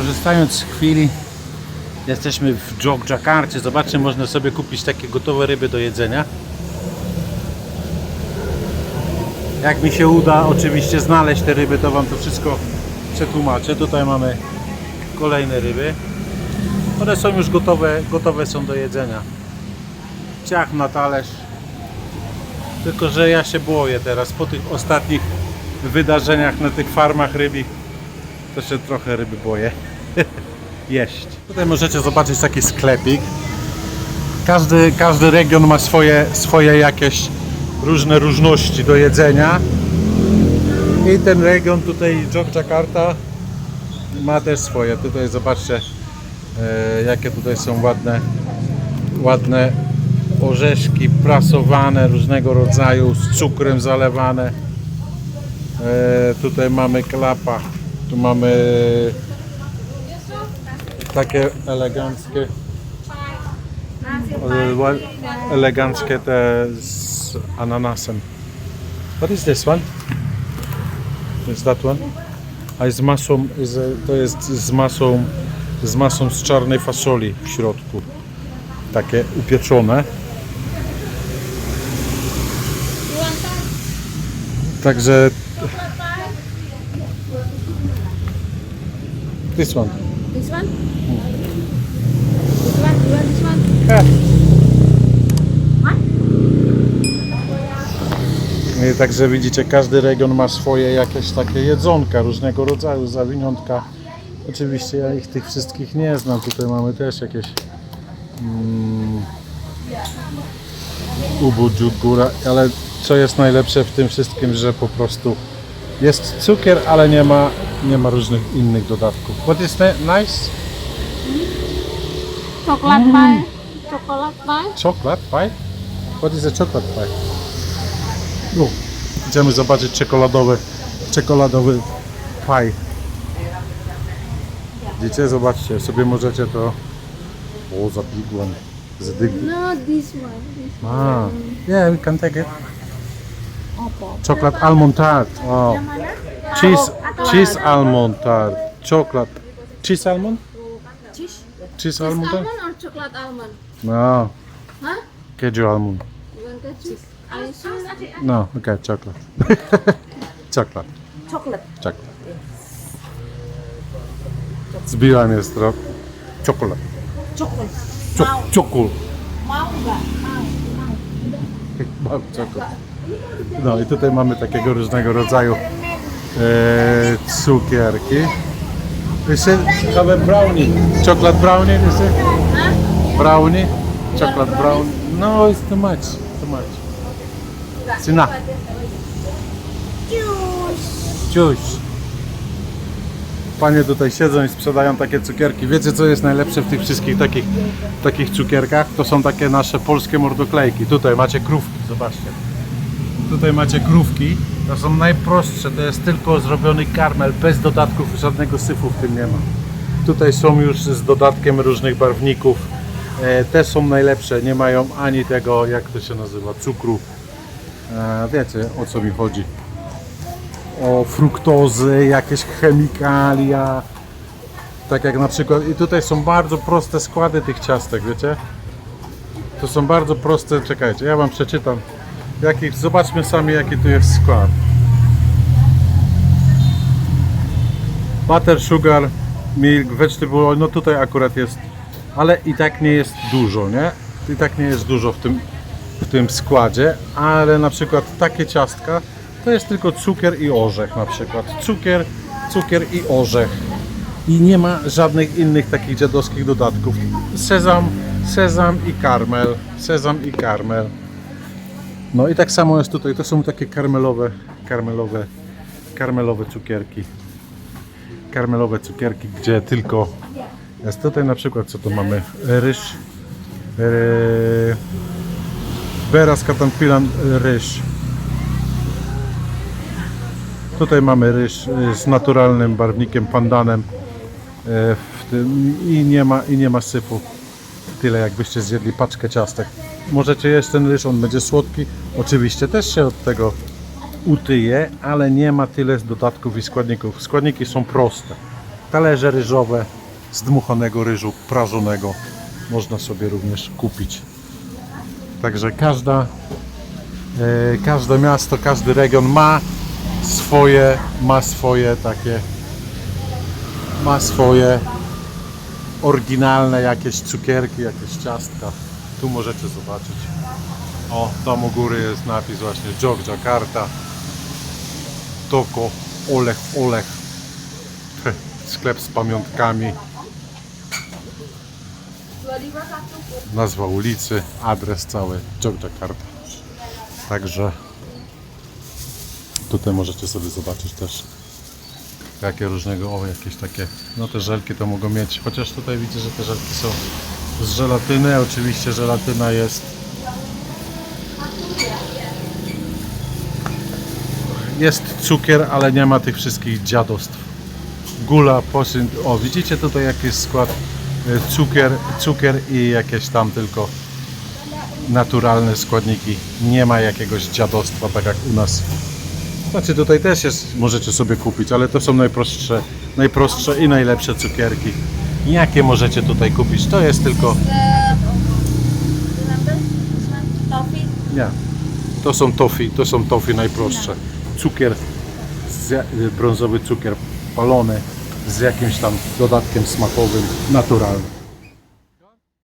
Korzystając z chwili, jesteśmy w Jogjakarcie. Zobaczcie, można sobie kupić takie gotowe ryby do jedzenia. Jak mi się uda oczywiście znaleźć te ryby, to Wam to wszystko przetłumaczę. Tutaj mamy kolejne ryby. One są już gotowe, gotowe są do jedzenia. Ciach na talerz. Tylko, że ja się boję teraz po tych ostatnich wydarzeniach na tych farmach rybich to się trochę ryby boję jeść. Tutaj możecie zobaczyć taki sklepik. Każdy, każdy region ma swoje, swoje jakieś różne różności do jedzenia. I ten region tutaj, Jogjakarta, ma też swoje. Tutaj zobaczcie, e, jakie tutaj są ładne, ładne orzeszki prasowane różnego rodzaju, z cukrem zalewane. E, tutaj mamy klapa, tu mamy takie eleganckie, e, ła- eleganckie te z ananasem. What is this one? Is that one? A jest z masą, to jest z masą, z masą z czarnej fasoli w środku. Takie upieczone. Także this one. This one? This one? You want this one? I Także widzicie, każdy region ma swoje jakieś takie jedzonka różnego rodzaju, zawiniątka. Oczywiście ja ich tych wszystkich nie znam. Tutaj mamy też jakieś mm, ubudziu góra, ale co jest najlepsze w tym wszystkim, że po prostu jest cukier, ale nie ma, nie ma różnych innych dodatków. What is that? Nice? Chocolate pie. Chocolate pie. Chocolate pie? What is a chocolate pie? No, idziemy zobaczyć czekoladowy, czekoladowy pie. Widzicie? Zobaczcie, sobie możecie to... O, za big one. No, this one. This Ah, yeah, we can take it. Opo. Chocolate almond tart. Oh. Cheese, cheese almond tart. Chocolate. Cheese almond? Cheese. Cheese almond tart? almond or chocolate almond? No. Huh? Keju almond. You want cheese? Are you sure? No, okay, chocolate. chocolate. Chocolate. Chocolate. Zbiła mnie strop. Czokolad. Chocolate. Czok- Czokol. Mau nggak? Mau. Mam czokol. No i tutaj mamy takiego różnego rodzaju e, cukierki. Have a brownie? Chocolate brownie, it? Brownie? Chocolate brownie? No, it's too much. Too much. Juice. Czuć. Panie tutaj siedzą i sprzedają takie cukierki. Wiecie co jest najlepsze w tych wszystkich takich, takich cukierkach? To są takie nasze polskie mordoklejki. Tutaj macie krówki, zobaczcie. Tutaj macie krówki. To są najprostsze, to jest tylko zrobiony karmel, bez dodatków, żadnego syfu w tym nie ma. Tutaj są już z dodatkiem różnych barwników. E, te są najlepsze, nie mają ani tego, jak to się nazywa, cukru. E, wiecie o co mi chodzi o fruktozy, jakieś chemikalia. Tak jak na przykład, i tutaj są bardzo proste składy tych ciastek, wiecie? To są bardzo proste, czekajcie, ja wam przeczytam. Jaki, zobaczmy sami jaki tu jest skład. Butter, sugar, milk, vegetable oil, no tutaj akurat jest ale i tak nie jest dużo, nie? I tak nie jest dużo w tym, w tym składzie, ale na przykład takie ciastka to jest tylko cukier i orzech na przykład. Cukier, cukier i orzech. I nie ma żadnych innych takich dziadowskich dodatków. Sezam, sezam i karmel. Sezam i karmel. No i tak samo jest tutaj. To są takie karmelowe, karmelowe, karmelowe cukierki. Karmelowe cukierki, gdzie tylko jest tutaj na przykład co tu mamy? Ryż. Yy, Beras Katampilan ryż. Tutaj mamy ryż y, z naturalnym barwnikiem pandanem y, tym, i, nie ma, i nie ma syfu. Tyle jakbyście zjedli paczkę ciastek. Możecie jeść ten ryż, on będzie słodki. Oczywiście też się od tego utyje, ale nie ma tyle dodatków i składników. Składniki są proste. Talerze ryżowe z dmuchanego ryżu prażonego można sobie również kupić. Także każda, e, każde miasto, każdy region ma swoje, ma swoje takie, ma swoje oryginalne jakieś cukierki, jakieś ciastka. Tu możecie zobaczyć. O, tam u góry jest napis właśnie Jogjakarta. Toko, Olech, Olech. Sklep z pamiątkami. Nazwa ulicy, adres cały Jogjakarta. Także tutaj możecie sobie zobaczyć też jakie różnego, o jakieś takie, no te żelki to mogą mieć, chociaż tutaj widzę, że te żelki są z żelatyny, oczywiście żelatyna jest jest cukier, ale nie ma tych wszystkich dziadostw. Gula, posyn, o widzicie tutaj jaki jest skład Y, cukier, cukier i jakieś tam tylko naturalne składniki. Nie ma jakiegoś dziadostwa tak jak u nas. Znaczy tutaj też jest, możecie sobie kupić, ale to są najprostsze, najprostsze i najlepsze cukierki. Jakie możecie tutaj kupić? To jest tylko? Toffee? nie, to są tofi, to są tofi najprostsze. Cukier, z, ja- brązowy cukier palony z jakimś tam dodatkiem smakowym, naturalnym.